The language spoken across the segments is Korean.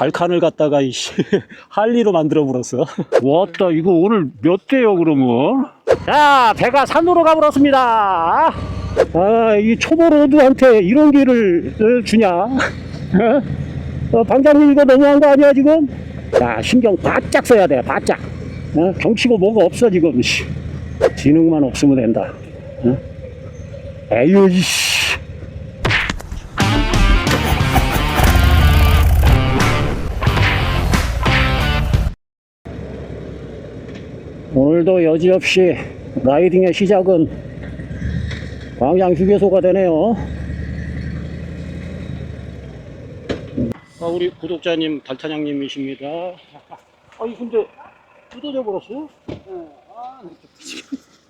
발칸을 갖다가 이씨 할리로 만들어 버렸어. 왔다 이거 오늘 몇 대요 그러면? 자 배가 산으로 가버렸습니다. 아이 초보 로드한테 이런 기회를 주냐? 어? 어, 방장님 이거 너무한 거 아니야 지금? 자 신경 바짝 써야 돼 바짝. 어? 경치고 뭐가 없어 지금. 씨. 지능만 없으면 된다. 어? 에휴 이씨. 오늘도 여지없이 라이딩의 시작은 광양 휴게소가 되네요. 아, 우리 구독자님 달타장님이십니다. 아니 근데 뜯어져 버렸어요?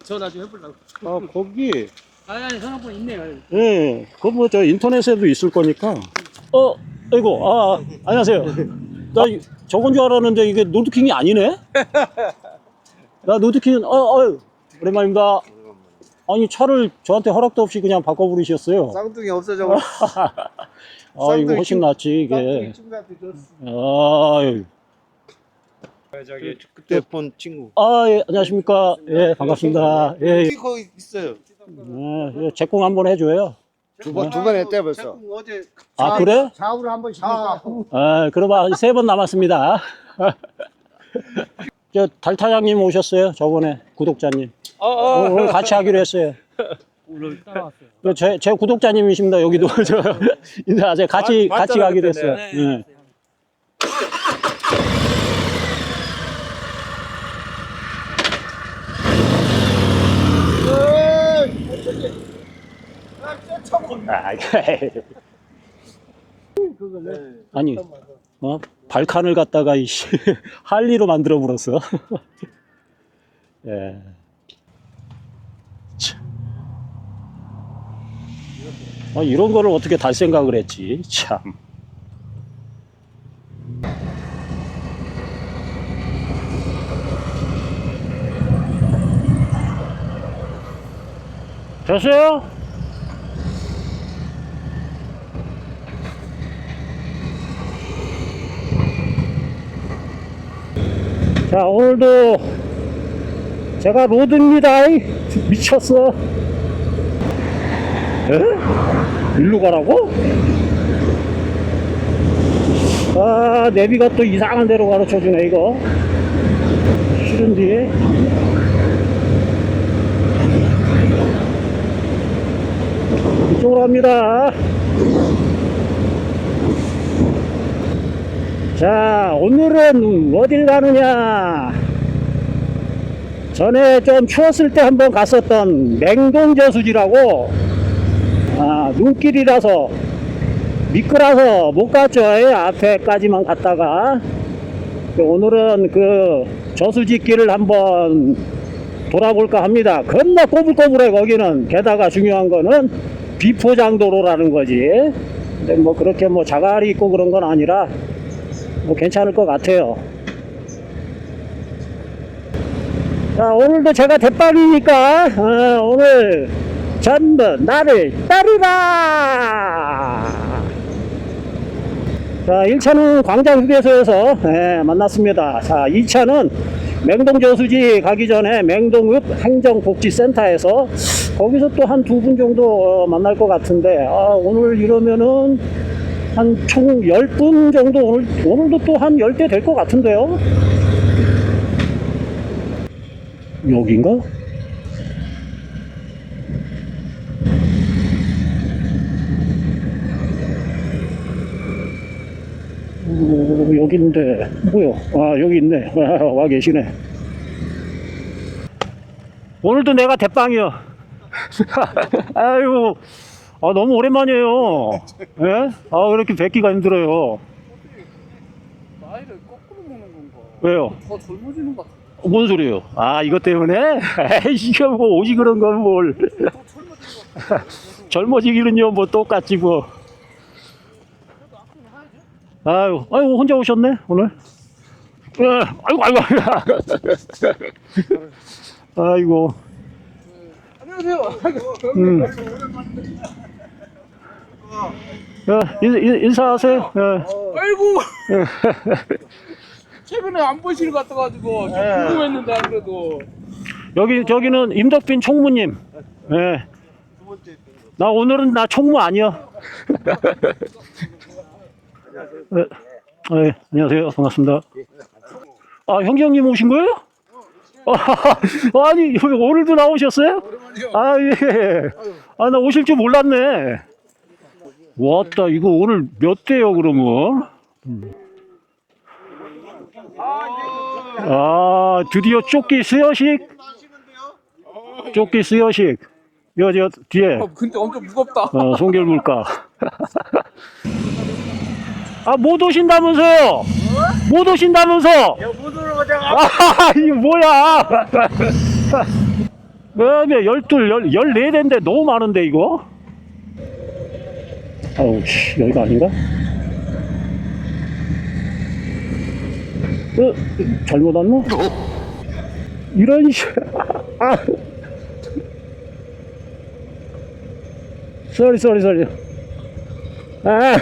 저 나중에 해보려고. 아 거기 아니, 아니, 전화번호 있네요. 예, 그거 뭐 저 인터넷에도 있을 거니까. 어, 아이고, 아, 안녕하세요. 나 이- 저건 줄 알았는데 이게 노드킹이 아니네? 나 노드킹, 어, 어, 오랜만입니다. 아니 차를 저한테 허락도 없이 그냥 바꿔버리셨어요. 쌍둥이 없어져. 아, 이거 훨씬 낫지 이게. 쌍둥이 친구한테 줬어. 아, 저기 그때 본 친구. 아, 예, 안녕하십니까. 예, 반갑습니다. 예, 예, 거기 있어요. 예, 제공 한번 해줘요. 두 번 두번 했대 벌써. 어제 아, 그래? 좌우로 한번 아, 아, 그러면 세 번 남았습니다. 저 달타장님 오셨어요, 저번에 구독자님. 어, 오늘 같이 하기로 했어요. 오늘 따라왔어요. 그 제, 제 구독자님이십니다. 여기도 저 인사하세요. 같이 맞- 같이 맞잖아, 가기로 그때는. 했어요. 예. 아, 아니, 어? 발칸을 갖다가 이씨 할리로 만들어 버렸어. 예. 참. 아, 이런 거를 어떻게 달 생각을 했지? 참. 됐어요? 자, 오늘도 제가 로드입니다. 이. 미쳤어. 에? 일로 가라고? 아, 내비가 또 이상한 데로 가르쳐 주네, 이거. 싫은데. 이쪽으로 갑니다. 자, 오늘은 어딜 가느냐? 전에 좀 추웠을 때 한번 갔었던 맹동저수지라고, 아, 눈길이라서, 미끄러서 못 갔죠. 예, 앞에까지만 갔다가. 그 오늘은 그 저수지 길을 한번 돌아볼까 합니다. 겁나 꼬불꼬불해, 거기는. 게다가 중요한 거는 비포장도로라는 거지. 근데 뭐 그렇게 뭐 자갈이 있고 그런 건 아니라, 뭐 괜찮을 것 같아요. 자, 오늘도 제가 대빵이니까, 어, 오늘 전부 나를 따르라! 자, 1차는 광장 휴게소에서 예, 만났습니다. 자, 2차는 맹동 저수지 가기 전에 맹동읍 행정복지센터에서 거기서 또 한 두 분 정도 어, 만날 것 같은데, 아, 오늘 이러면은 한 총 10분 정도 오늘, 오늘도 또 한 10대 될 것 같은데요? 여긴가? 어, 여기 있는데, 뭐야? 아, 여기 있네. 와, 와 계시네. 오늘도 내가 대빵이요. 아유, 아, 너무 오랜만이에요. 예? 아, 왜 이렇게 뵙기가 힘들어요. 나이를 거꾸로 먹는 건가? 왜요? 더 젊어지는 것 같아. 뭔 소리예요? 아, 이것 때문에? 에이, 이게 뭐, 오지 그런 건 뭘. 더 젊어지는 것 같아. 젊어지기는요, 뭐, 똑같지, 뭐. 아유, 아유, 혼자 오셨네, 오늘? 어, 아이고, 아이고, 아이고. 아이고, 안녕하세요. 음. 어, 인, 인, 인사하세요. 어. 아이고. 최근에 안 보시는 것 같아가지고 좀 궁금했는데 안 그래도. 여기 저기는 임덕빈 총무님. 예. 나 오늘은 나 총무 아니야. 어, 어, 예, 안녕하세요. 반갑습니다. 아 형제님 오신 거예요? 아, 아니 오늘도 나오셨어요? 아 예. 아 나 오실 줄 몰랐네. 왔다. 이거 오늘 몇 대요 그러면? 아 드디어 조끼 수여식? 조끼 수여식. 여, 저 뒤에. 어, 근데 엄청 무겁다. 어, 송결 물가. 아 못 오신다면서요? 못 오신다면서? 못. 아 이거 뭐야? 그러면 열둘 열 열네 대인데 너무 많은데 이거 아우 씨 여기가 아닌가? 어 잘못 왔나? 이런 씨 아. 쏘리 쏘리 쏘리 아.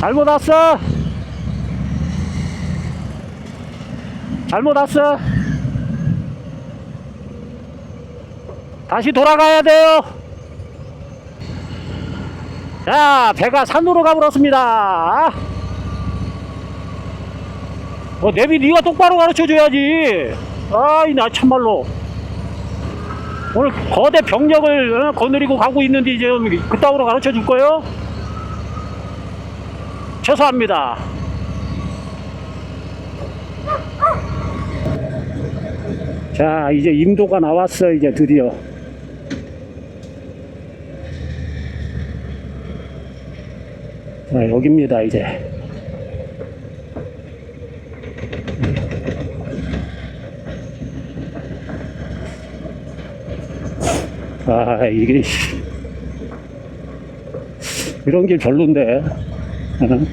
잘못 왔어 잘못 왔어. 다시 돌아가야 돼요. 자 배가 산으로 가버렸습니다. 어, 내비 네가 똑바로 가르쳐줘야지. 아이 나 참말로. 오늘 거대 병력을 어, 거느리고 가고 있는데 이제 그따구로 가르쳐 줄 거예요? 죄송합니다. 자, 이제 임도가 나왔어, 이제 드디어. 자, 여기입니다, 이제. 아, 이게, 씨. 이런 길 별론데. 어?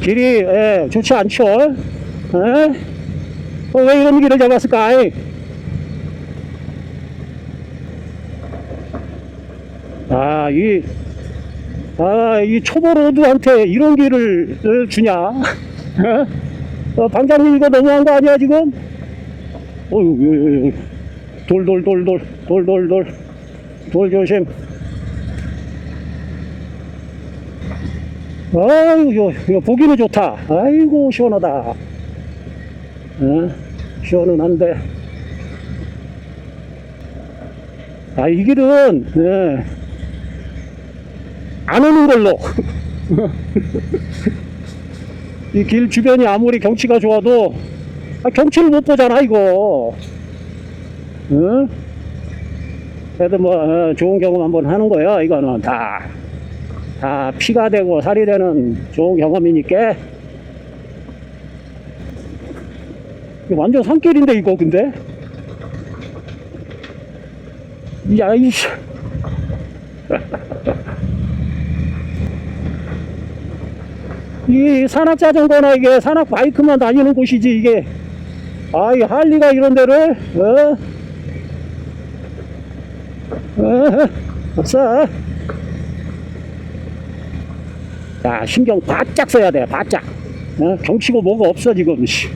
길이 예, 좋지 않죠? 어? 어, 왜 이런 길을 잡았을까? 아, 이, 아, 이 초보 로드한테 이런 길을 주냐? 어? 어, 방장님 이거 너무한 거 아니야, 지금? 어유 돌, 돌, 돌, 돌, 돌, 돌, 돌, 돌 조심. 아유, 요, 요, 보기는 좋다. 아이고, 시원하다. 어? 시원은 한데. 아, 이 길은, 예, 안 오는 걸로. 이 길 주변이 아무리 경치가 좋아도, 아, 경치를 못 보잖아, 이거. 응? 그래도 뭐, 어, 좋은 경험 한번 하는 거야, 이거는 다. 다 피가 되고 살이 되는 좋은 경험이니까 이거 완전 산길인데 이거 근데 야이씨 이 산악 자전거나 이게 산악 바이크만 다니는 곳이지 이게 아 이 할리가 이런 데를 어? 어? 없어 야, 신경 바짝 써야 돼, 바짝. 어? 경치고 뭐가 없어, 지금, 씨.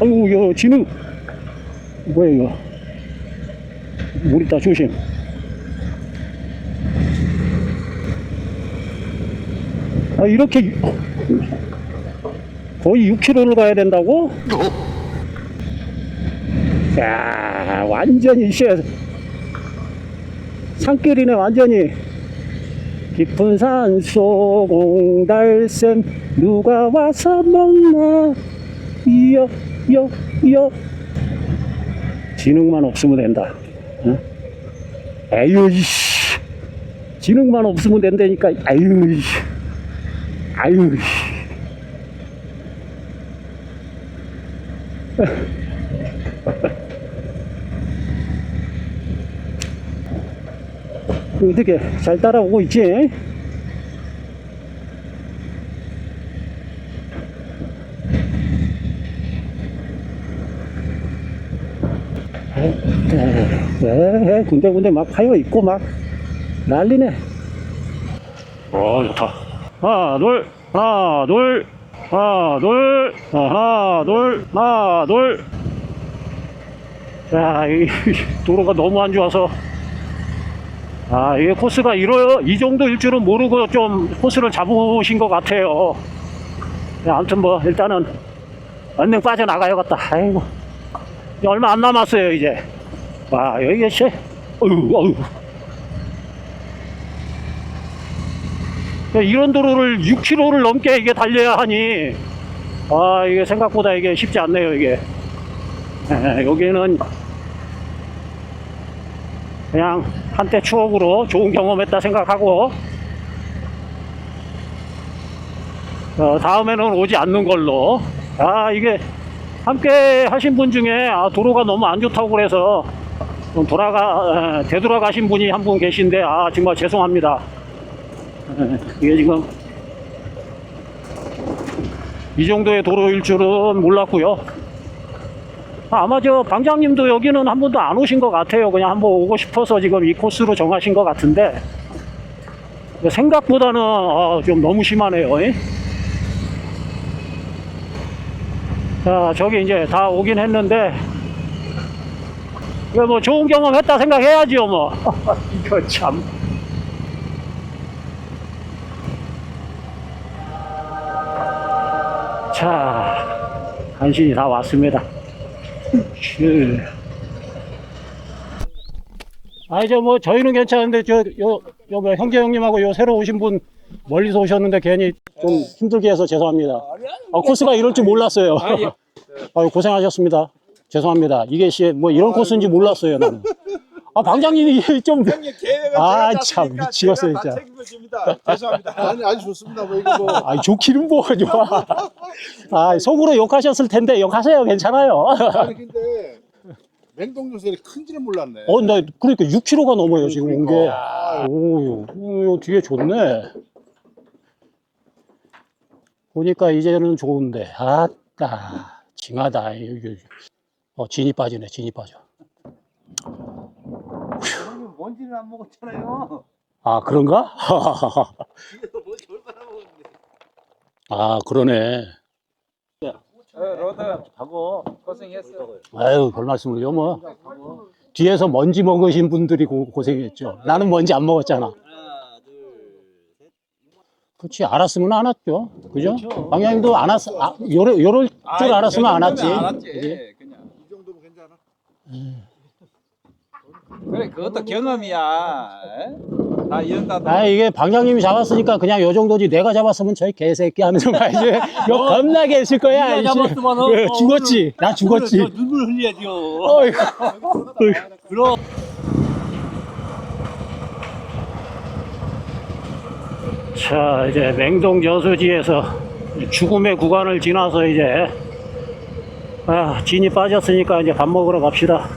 아이고, 여, 진흙. 뭐야, 이거. 물 있다, 조심. 아, 이렇게, 유- 거의 6km를 가야 된다고? 야, 완전히, 씨. 산길이네 완전히 깊은 산속 옹달샘 누가 와서 먹나 이여 여 여. 지능만 없으면 된다. 어? 에휴 이씨. 지능만 없으면 된다니까 아유 이씨. 아유 이씨. 어떻게 잘 따라오고 있지? 네, 군데군데 막 파여 있고 막 난리네. 어, 좋다. 하나, 둘, 하나, 둘, 하나, 둘, 하나, 둘, 하나, 둘. 자, 이 도로가 너무 안 좋아서. 아, 이게 코스가 이러, 이 정도일 줄은 모르고 좀 코스를 잡으신 것 같아요. 야, 아무튼 뭐, 일단은, 언능 빠져나가야겠다. 아이고. 얼마 안 남았어요, 이제. 와, 여기, 씨. 어휴, 어휴. 이런 도로를 6km를 넘게 이게 달려야 하니, 아, 이게 생각보다 이게 쉽지 않네요, 이게. 에, 여기는 그냥 한때 추억으로 좋은 경험했다 생각하고, 어, 다음에는 오지 않는 걸로. 아, 이게 함께 하신 분 중에 아, 도로가 너무 안 좋다고 그래서 좀 돌아가, 에, 되돌아가신 분이 한 분 계신데, 아, 정말 죄송합니다. 에, 이게 지금 이 정도의 도로일 줄은 몰랐고요. 아, 아마 저 방장님도 여기는 한 번도 안 오신 것 같아요. 그냥 한번 오고 싶어서 지금 이 코스로 정하신 것 같은데 생각보다는 아, 좀 너무 심하네요. 예? 자, 저기 이제 다 오긴 했는데 이거 뭐 좋은 경험 했다 생각해야지요, 뭐. 이거 참. 자, 간신히 다 왔습니다. 슈. 아, 이제 뭐, 저희는 괜찮은데, 저, 요, 요, 뭐, 형제 형님하고 요 새로 오신 분 멀리서 오셨는데 괜히 좀 힘들게 해서 죄송합니다. 아, 코스가 이럴 줄 몰랐어요. 아유, 고생하셨습니다. 죄송합니다. 이게 씨, 뭐 이런 코스인지 몰랐어요, 나는. 아, 방장님이 좀, 아, 참, 미치겠어요, 진짜. 죄송합니다. 아니 아주 좋습니다. 뭐 이거 뭐 아, 좋기는 뭐가 좋아. 아, 속으로 욕하셨을 텐데, 욕하세요. 괜찮아요. 아니 근데 맹동 요새를 큰지를 몰랐네. 어, 나, 그러니까 6km가 넘어요, 지금 온 게. 그러니까. 오, 오, 뒤에 좋네. 보니까 이제는 좋은데, 아따, 징하다. 어, 진이 빠지네, 진이 빠져. 형님 먼지는 안 먹었잖아요. 아, 그런가? 뒤에서 먼지 얼마나 먹었는데. 아, 그러네. 로드 하고 고생했어. 아유, 별 말씀을요, 뭐. 뒤에서 먼지 먹으신 분들이 고, 고생했죠. 나는 먼지 안 먹었잖아. 그렇지, 알았으면 안 왔죠. 그죠? 방향도 안 왔, 아, 요럴, 요럴 줄 알았으면 안 왔지. 그지? 그냥. 이 정도면 괜찮아. 그래 그것도 경험이야. 에? 다 이런다. 아, 이게 방장님이 잡았으니까 그냥 요 정도지. 내가 잡았으면 저희 개새끼 좀 알지? 요 겁나게 했을 거야. 네가 이씨. 잡았으면은 예, 어, 죽었지. 나 죽었지. 눈물 흘려야죠. 어이구. 그럼 자, 이제 맹동 저수지에서 죽음의 구간을 지나서 이제 아, 진이 빠졌으니까 이제 밥 먹으러 갑시다.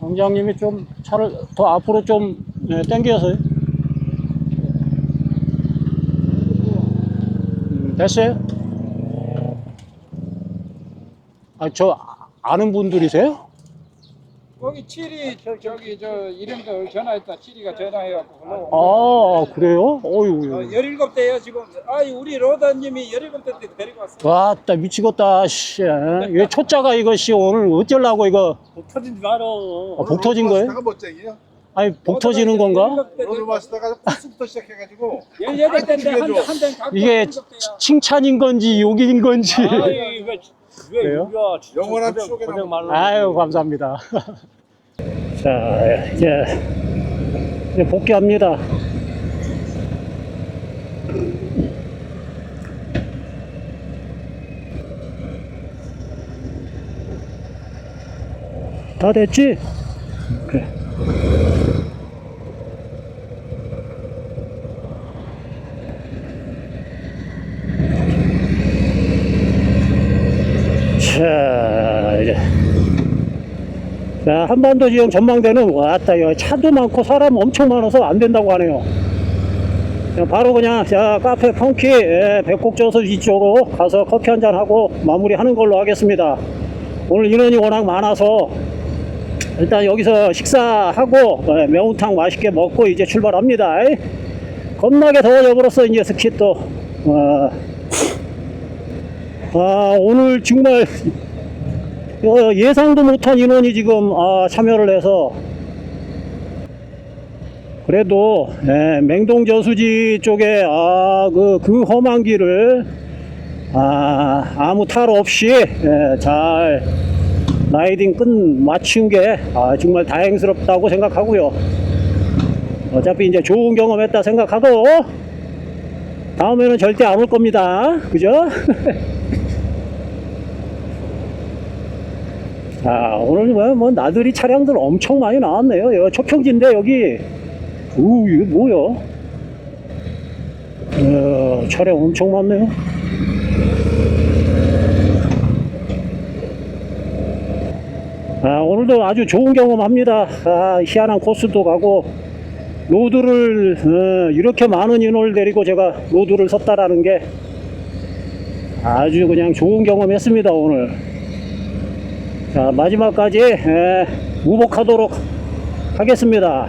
원장님이 좀 차를 더 앞으로 좀 네, 당겨서요. 됐어요? 아, 저 아는 분들이세요? 거기 칠이 저 저기 저 이름도 전화했다. 칠이가 전화해갖고 불러. 아, 그래요? 어, 어이구. 17대요 지금. 아이 우리 로다님이 17대 때 데리고 왔어. 왔다, 미치겠다, 씨. 왜 초짜가 이거, 씨, 오늘 어쩌려고 이거. 복 터지지 말어. 아, 복 터진 거예요? 다가 멋쟁이야. 아니, 복 터지는 건가? 오늘 마시다가 코스부터 시작해가지고 18대인데 한대한 갖고 이게 17대야. 칭찬인 건지, 욕인 건지. 왜, 왜요? 영원한 추억에 고생. 말로. 아유, 감사합니다. 자, 이제, 이제 복귀합니다. 다 됐지? 그래. 자, 한반도 지형 전망대는 왔다. 여기 차도 많고 사람 엄청 많아서 안 된다고 하네요. 자, 바로 그냥 자 카페 펑키 예, 백곡저수 이쪽으로 가서 커피 한잔 하고 마무리하는 걸로 하겠습니다. 오늘 인원이 워낙 많아서 일단 여기서 식사하고 예, 매운탕 맛있게 먹고 이제 출발합니다. 겁나게 더워져 버렸어 이제 스키 또. 어, 아 오늘 정말 어, 예상도 못한 인원이 지금 아, 참여를 해서 그래도 예, 맹동 저수지 쪽에 아, 그, 그 험한 길을 아, 아무 탈 없이 예, 잘 라이딩 끝 마친 게 아, 정말 다행스럽다고 생각하고요. 어차피 이제 좋은 경험했다 생각하고 다음에는 절대 안 올 겁니다. 그죠? 자, 오늘 뭐, 뭐 나들이 차량들 엄청 많이 나왔네요. 여기 초평지인데 여기 우 이게 뭐야? 어, 차량 엄청 많네요. 아, 오늘도 아주 좋은 경험합니다. 아, 희한한 코스도 가고 로드를 어, 이렇게 많은 인원을 데리고 제가 로드를 섰다라는 게 아주 그냥 좋은 경험했습니다 오늘. 자 마지막까지 에, 우복하도록 하겠습니다.